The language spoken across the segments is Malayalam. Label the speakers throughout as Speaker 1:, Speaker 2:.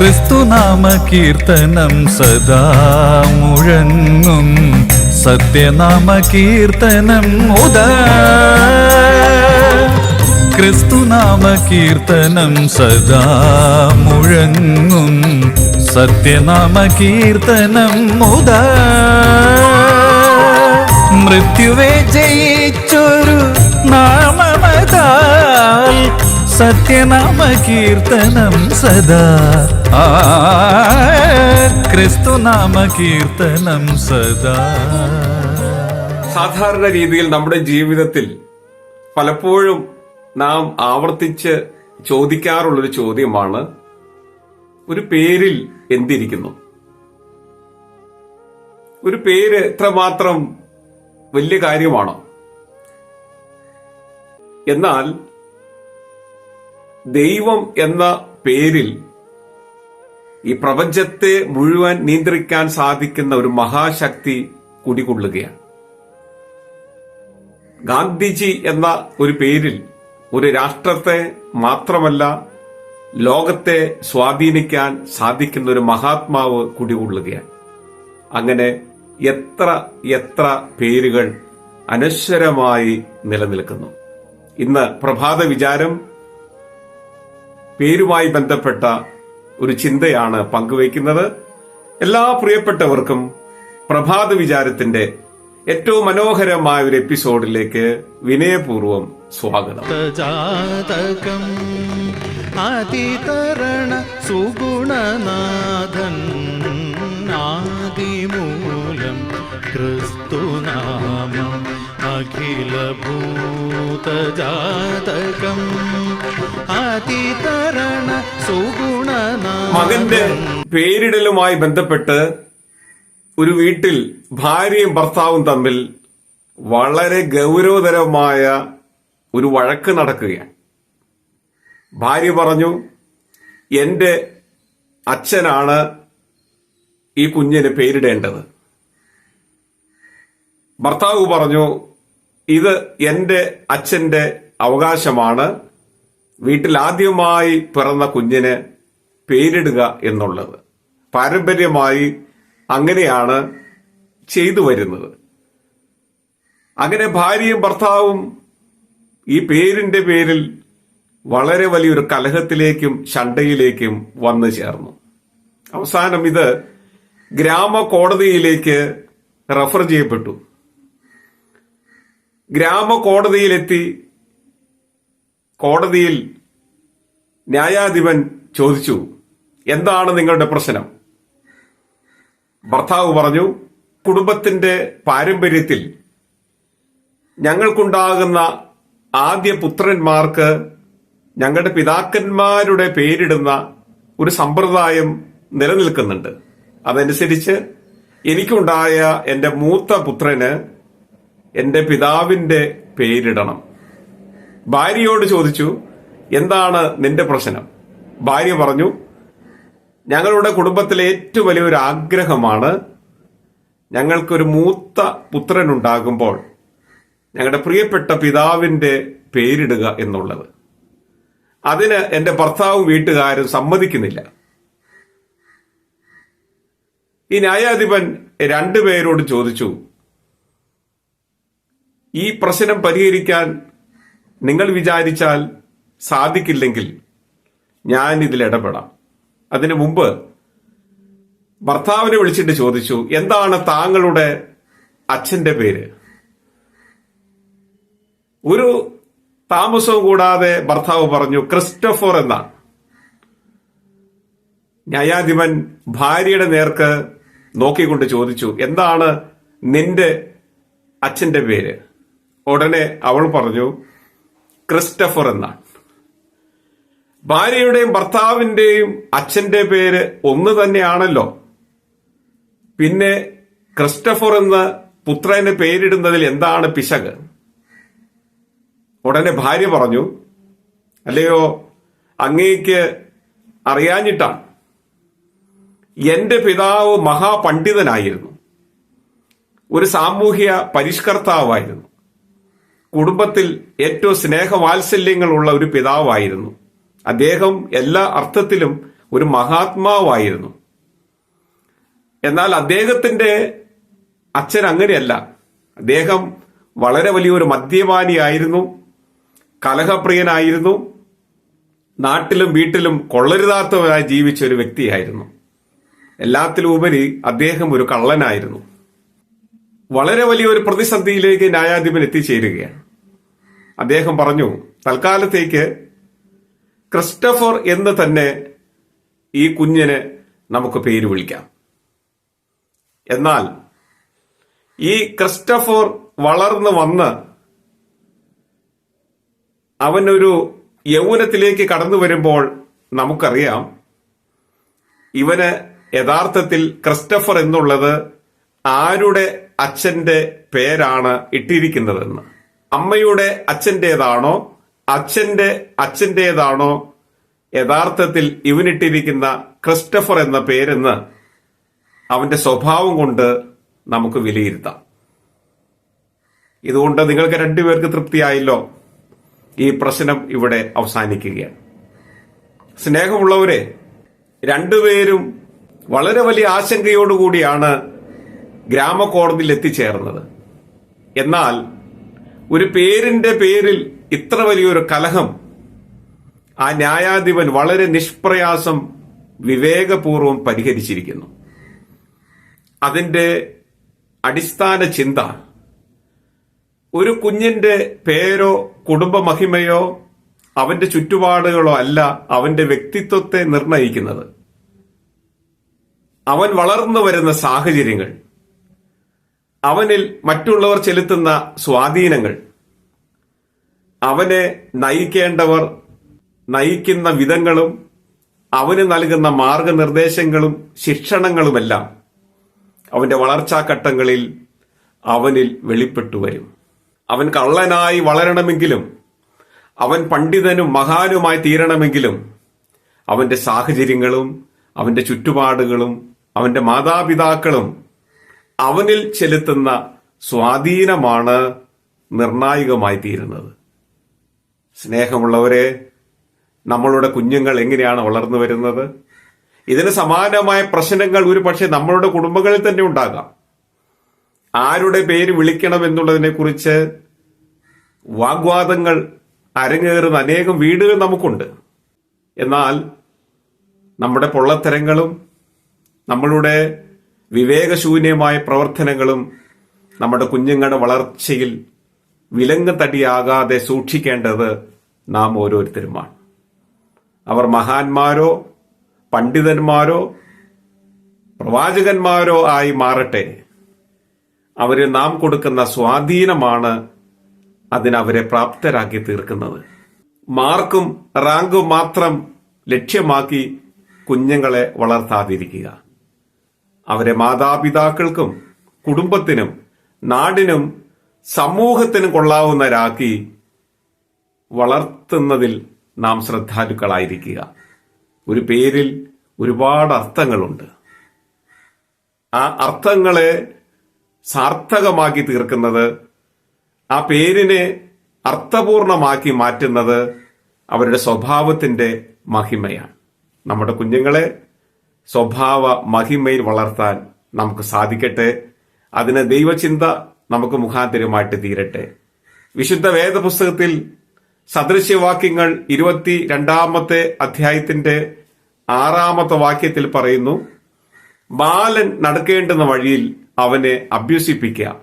Speaker 1: ക്രിസ്തുനാമ കീർത്തനം സദാ മുഴങ്ങും. സത്യനാമ കീർത്തനം ഉദ. ക്രിസ്തുനാമ കീർത്തനം സദാ മുഴങ്ങും. സത്യനാമ കീർത്തനം മുത മൃത്യുവെ ജയിച്ചൊരു നാമമതാൽ സത്യനാമ കീർത്തനം സദാ. ക്രിസ്തുനാമ കീർത്തനം സദാ.
Speaker 2: സാധാരണ രീതിയിൽ നമ്മുടെ ജീവിതത്തിൽ പലപ്പോഴും നാം ആവർത്തിച്ച് ചോദിക്കാറുള്ളൊരു ചോദ്യമാണ് ഒരു പേരിൽ എന്തിരിക്കുന്നു? ഒരു പേര് എത്രമാത്രം വലിയ കാര്യമാണോ? എന്നാൽ ദൈവം എന്ന പേരിൽ ഈ പ്രപഞ്ചത്തെ മുഴുവൻ നിയന്ത്രിക്കാൻ സാധിക്കുന്ന ഒരു മഹാശക്തി കുടികൊള്ളുകയാണ്. ഗാന്ധിജി എന്ന ഒരു പേരിൽ ഒരു രാഷ്ട്രത്തെ മാത്രമല്ല ലോകത്തെ സ്വാധീനിക്കാൻ സാധിക്കുന്ന ഒരു മഹാത്മാവ് കുടികൊള്ളുകയാണ്. അങ്ങനെ എത്ര എത്ര പേരുകൾ അനശ്വരമായി നിലനിൽക്കുന്നു. ഇന്ന് പ്രഭാത വിചാരം പേരുമായി ബന്ധപ്പെട്ട ഒരു ചിന്തയാണ് പങ്കുവയ്ക്കുന്നത്. എല്ലാ പ്രിയപ്പെട്ടവർക്കും പ്രഭാത വിചാരത്തിന്റെ ഏറ്റവും മനോഹരമായ ഒരു എപ്പിസോഡിലേക്ക് വിനയപൂർവം സ്വാഗതം.
Speaker 1: അതിതരണ സുഗുണനാഥൻ ആദിമൂലം ക്രിസ്തുനാമം അഖിലഭൂതജാതകം അതിതരണ
Speaker 2: മകന്റെ പേരിടലുമായി ബന്ധപ്പെട്ട് ഒരു വീട്ടിൽ ഭാര്യയും ഭർത്താവും തമ്മിൽ വളരെ ഗൗരവതരമായ ഒരു വഴക്ക് നടക്കുകയാണ്. ഭാര്യ പറഞ്ഞു എന്റെ അച്ഛനാണ് ഈ കുഞ്ഞിന് പേരിടേണ്ടത്. ഭർത്താവ് പറഞ്ഞു ഇത് എന്റെ അച്ഛന്റെ അവകാശമാണ്. വീട്ടിൽ ആദ്യമായി പിറന്ന കുഞ്ഞിന് പേരിടുക എന്നുള്ളത് പാരമ്പര്യമായി അങ്ങനെയാണ് ചെയ്തു വരുന്നത്. അങ്ങനെ ഭാര്യയും ഭർത്താവും ഈ പേരിന്റെ പേരിൽ വളരെ വലിയൊരു കലഹത്തിലേക്കും ശണ്ടയിലേക്കും വന്നു ചേർന്നു. അവസാനം ഇത് ഗ്രാമ കോടതിയിലേക്ക് റഫർ ചെയ്യപ്പെട്ടു. ഗ്രാമ കോടതിയിലെത്തി കോടതിയിൽ ന്യായാധിപൻ ചോദിച്ചു എന്താണ് നിങ്ങളുടെ പ്രശ്നം? ഭർത്താവ് പറഞ്ഞു കുടുംബത്തിന്റെ പാരമ്പര്യത്തിൽ ഞങ്ങൾക്കുണ്ടാകുന്ന ആദ്യ പുത്രന്മാർക്ക് ഞങ്ങളുടെ പിതാക്കന്മാരുടെ പേരിടുന്ന ഒരു സമ്പ്രദായം നിലനിൽക്കുന്നുണ്ട്. അതനുസരിച്ച് എനിക്കുണ്ടായ എന്റെ മൂത്ത പുത്രന് എന്റെ പിതാവിന്റെ പേരിടണം. ഭാര്യയോട് ചോദിച്ചു എന്താണ് നിന്റെ പ്രശ്നം? ഭാര്യ പറഞ്ഞു ഞങ്ങളുടെ കുടുംബത്തിലെ ഏറ്റവും വലിയൊരു ആഗ്രഹമാണ് ഞങ്ങൾക്കൊരു മൂത്ത പുത്രനുണ്ടാകുമ്പോൾ ഞങ്ങളുടെ പ്രിയപ്പെട്ട പിതാവിന്റെ പേരിടുക എന്നുള്ളത്. അതിന് എന്റെ ഭർത്താവും വീട്ടുകാരും സമ്മതിക്കുന്നില്ല. ഈ ന്യായാധിപൻ രണ്ടുപേരോട് ചോദിച്ചു ഈ പ്രശ്നം പരിഹരിക്കാൻ നിങ്ങൾ വിചാരിച്ചാൽ സാധിക്കില്ലെങ്കിൽ ഞാൻ ഇതിൽ ഇടപെടാം. അതിനു മുമ്പ് ഭർത്താവിനെ വിളിച്ചിട്ട് ചോദിച്ചു എന്താണ് താങ്കളുടെ അച്ഛന്റെ പേര്? ഒരു താമസവും കൂടാതെ ഭർത്താവ് പറഞ്ഞു ക്രിസ്റ്റഫർ എന്നാണ്. ന്യായാധിപൻ ഭാര്യയുടെ നേർക്ക് നോക്കിക്കൊണ്ട് ചോദിച്ചു എന്താണ് നിന്റെ അച്ഛന്റെ പേര്? ഉടനെ അവൾ പറഞ്ഞു ക്രിസ്റ്റഫർ എന്നാണ് ഭാര്യയുടെയും ഭർത്താവിന്റെയും അച്ഛന്റെ പേര് ഒന്ന് തന്നെയാണല്ലോ. പിന്നെ ക്രിസ്റ്റഫർ എന്ന് പുത്രന് പേരിടുന്നതിൽ എന്താണ് പിശക്? ഉടനെ ഭാര്യ പറഞ്ഞു അല്ലയോ അങ്ങേക്ക് അറിയാഞ്ഞിട്ടാണ്. എന്റെ പിതാവ് മഹാപണ്ഡിതനായിരുന്നു. ഒരു സാമൂഹ്യ പരിഷ്കർത്താവായിരുന്നു. കുടുംബത്തിൽ ഏറ്റവും സ്നേഹവാത്സല്യങ്ങളുള്ള ഒരു പിതാവായിരുന്നു. അദ്ദേഹം എല്ലാ അർത്ഥത്തിലും ഒരു മഹാത്മാവായിരുന്നു. എന്നാൽ അദ്ദേഹത്തിന്റെ അച്ഛൻ അങ്ങനെയല്ല. അദ്ദേഹം വളരെ വലിയൊരു മദ്യപാനിയായിരുന്നു. കലഹപ്രിയനായിരുന്നു. നാട്ടിലും വീട്ടിലും കൊള്ളരുതാത്തവരായി ജീവിച്ച ഒരു വ്യക്തിയായിരുന്നു. എല്ലാത്തിലും ഉപരി അദ്ദേഹം ഒരു കള്ളനായിരുന്നു. വളരെ വലിയൊരു പ്രതിസന്ധിയിലേക്ക് ന്യായാധിപൻ എത്തിച്ചേരുകയാണ്. അദ്ദേഹം പറഞ്ഞു തൽക്കാലത്തേക്ക് ക്രിസ്റ്റഫർ എന്ന് തന്നെ ഈ കുഞ്ഞിന് നമുക്ക് പേര് വിളിക്കാം. എന്നാൽ ഈ ക്രിസ്റ്റഫർ വളർന്നു വന്ന് അവനൊരു യൗവനത്തിലേക്ക് കടന്നു വരുമ്പോൾ നമുക്കറിയാം ഇവന് യഥാർത്ഥത്തിൽ ക്രിസ്റ്റഫർ എന്നുള്ളത് ആരുടെ അച്ഛന്റെ പേരാണ് ഇട്ടിരിക്കുന്നതെന്ന്. അമ്മയുടെ അച്ഛന്റെതാണോ അച്ഛന്റെ അച്ഛന്റെതാണോ യഥാർത്ഥത്തിൽ ഇവനിട്ടിരിക്കുന്ന ക്രിസ്റ്റഫർ എന്ന പേരെന്ന് അവന്റെ സ്വഭാവം കൊണ്ട് നമുക്ക് വിലയിരുത്താം. ഇതുകൊണ്ട് നിങ്ങൾക്ക് രണ്ടുപേർക്ക് തൃപ്തിയായല്ലോ? ഈ പ്രശ്നം ഇവിടെ അവസാനിക്കുകയാണ്. സ്നേഹമുള്ളവരെ രണ്ടുപേരും വളരെ വലിയ ആശങ്കയോടുകൂടിയാണ് ഗ്രാമ കോടതിയിൽ എത്തിച്ചേർന്നത്. എന്നാൽ ഒരു പേരിന്റെ പേരിൽ ഇത്ര വലിയൊരു കലഹം ആ ന്യായാധിപൻ വളരെ നിഷ്പ്രയാസം വിവേകപൂർവം പരിഹരിച്ചിരിക്കുന്നു. അതിന്റെ അടിസ്ഥാന ചിന്ത ഒരു കുഞ്ഞിന്റെ പേരോ കുടുംബ മഹിമയോ അവന്റെ ചുറ്റുപാടുകളോ അല്ല അവന്റെ വ്യക്തിത്വത്തെ നിർണയിക്കുന്നത്. അവൻ വളർന്നു വരുന്ന സാഹചര്യങ്ങൾ അവനിൽ മറ്റുള്ളവർ ചെലുത്തുന്ന സ്വാധീനങ്ങൾ അവനെ നയിക്കേണ്ടവർ നയിക്കുന്ന വിധങ്ങളും അവന് നൽകുന്ന മാർഗനിർദ്ദേശങ്ങളും ശിക്ഷണങ്ങളുമെല്ലാം അവന്റെ വളർച്ചാ ഘട്ടങ്ങളിൽ അവനിൽ വെളിപ്പെട്ടു വരും. അവൻ കള്ളനായി വളരണമെങ്കിലും അവൻ പണ്ഡിതനും മഹാനുമായി തീരണമെങ്കിലും അവന്റെ സാഹചര്യങ്ങളും അവന്റെ ചുറ്റുപാടുകളും അവന്റെ മാതാപിതാക്കളും അവനിൽ ചെലുത്തുന്ന സ്വാധീനമാണ് നിർണായകമായി തീരുന്നത് സ്നേഹമുള്ളവരെ നമ്മളുടെ കുഞ്ഞുങ്ങൾ എങ്ങനെയാണ് വളർന്നു വരുന്നത്? ഇതിന് സമാനമായ പ്രശ്നങ്ങൾ ഒരു പക്ഷേ നമ്മളുടെ കുടുംബങ്ങളിൽ തന്നെ ഉണ്ടാകാം. ആരുടെ പേര് വിളിക്കണം എന്നുള്ളതിനെ കുറിച്ച് വാഗ്വാദങ്ങൾ അരങ്ങേറുന്ന അനേകം വീടുകൾ നമുക്കുണ്ട്. എന്നാൽ നമ്മുടെ പൊള്ളത്തരങ്ങളും നമ്മളുടെ വിവേകശൂന്യമായ പ്രവർത്തനങ്ങളും നമ്മുടെ കുഞ്ഞുങ്ങളുടെ വളർച്ചയിൽ വിലങ്ങ് തടിയാകാതെ സൂക്ഷിക്കേണ്ടത് നാം ഓരോരുത്തരുമാണ് അവർ മഹാന്മാരോ പണ്ഡിതന്മാരോ പ്രവാചകന്മാരോ ആയി മാറട്ടെ. അവരെ നാം കൊടുക്കുന്ന സ്വാധീനമാണ് അതിനവരെ പ്രാപ്തരാക്കി തീർക്കുന്നത്. മാർക്കും റാങ്കും മാത്രം ലക്ഷ്യമാക്കി കുഞ്ഞുങ്ങളെ വളർത്താതിരിക്കുക. അവരെ മാതാപിതാക്കൾക്കും കുടുംബത്തിനും നാടിനും സമൂഹത്തിനും കൊള്ളാവുന്നവരാക്കി വളർത്തുന്നതിൽ നാം ശ്രദ്ധാലുക്കളായിരിക്കുക. ഒരു പേരിൽ ഒരുപാട് അർത്ഥങ്ങളുണ്ട്. ആ അർത്ഥങ്ങളെ സാർത്ഥകമാക്കി തീർക്കുന്നത് ആ പേരിനെ അർത്ഥപൂർണമാക്കി മാറ്റുന്നത് അവരുടെ സ്വഭാവത്തിന്റെ മഹിമയാണ്. നമ്മുടെ കുഞ്ഞുങ്ങളെ സ്വഭാവ മഹിമയിൽ വളർത്താൻ നമുക്ക് സാധിക്കട്ടെ. അതിന് ദൈവചിന്ത നമുക്ക് മുഖാന്തരമായിട്ട് തീരട്ടെ. വിശുദ്ധ വേദപുസ്തകത്തിൽ സദൃശ്യവാക്യങ്ങൾ ഇരുപത്തി രണ്ടാമത്തെ അധ്യായത്തിന്റെ ആറാമത്തെ വാക്യത്തിൽ പറയുന്നു ബാലൻ നടക്കേണ്ടുന്ന വഴിയിൽ അവനെ അഭ്യസിപ്പിക്കുക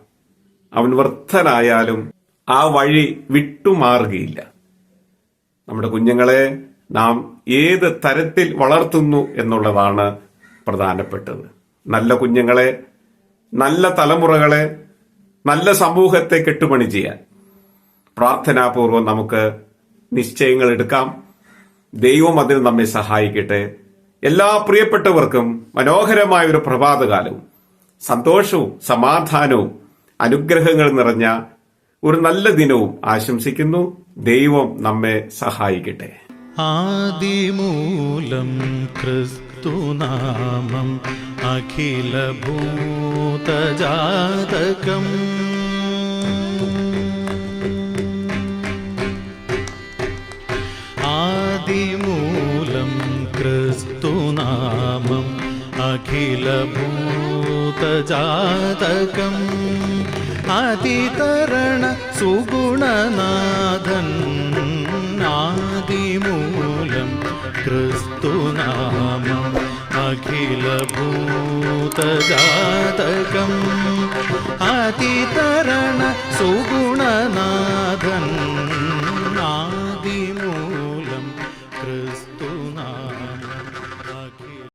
Speaker 2: അവൻ വൃദ്ധനായാലും ആ വഴി വിട്ടുമാറുകയില്ല. നമ്മുടെ കുഞ്ഞുങ്ങളെ നാം ഏത് തരത്തിൽ വളർത്തുന്നു എന്നുള്ളതാണ് പ്രധാനപ്പെട്ടത്. നല്ല കുഞ്ഞുങ്ങളെ നല്ല തലമുറകളെ നല്ല സമൂഹത്തെ കെട്ടുപണി ചെയ്യാൻ. പ്രാർത്ഥനാപൂർവം നമുക്ക് നിശ്ചയങ്ങൾ എടുക്കാം. ദൈവം അതിന് നമ്മെ സഹായിക്കട്ടെ. എല്ലാ പ്രിയപ്പെട്ടവർക്കും മനോഹരമായ ഒരു പ്രഭാതകാലവും. സന്തോഷവും സമാധാനവും അനുഗ്രഹങ്ങൾ നിറഞ്ഞ ഒരു നല്ല ദിനവും ആശംസിക്കുന്നു. ദൈവം നമ്മെ സഹായിക്കട്ടെ.
Speaker 1: ആദിമൂലം ക്രിസ്തുനാമം അഖിലഭൂതജാതകം. ആദിമൂലം ക്രിസ്തുനാമം അഖിലഭൂതജാതകം. അതിതരണ സുഗുണനാഥൻ ക്രിസ്തുനാമം അഖിലഭൂതജാതകം അതിതരണ സുഗുണനാഥൻ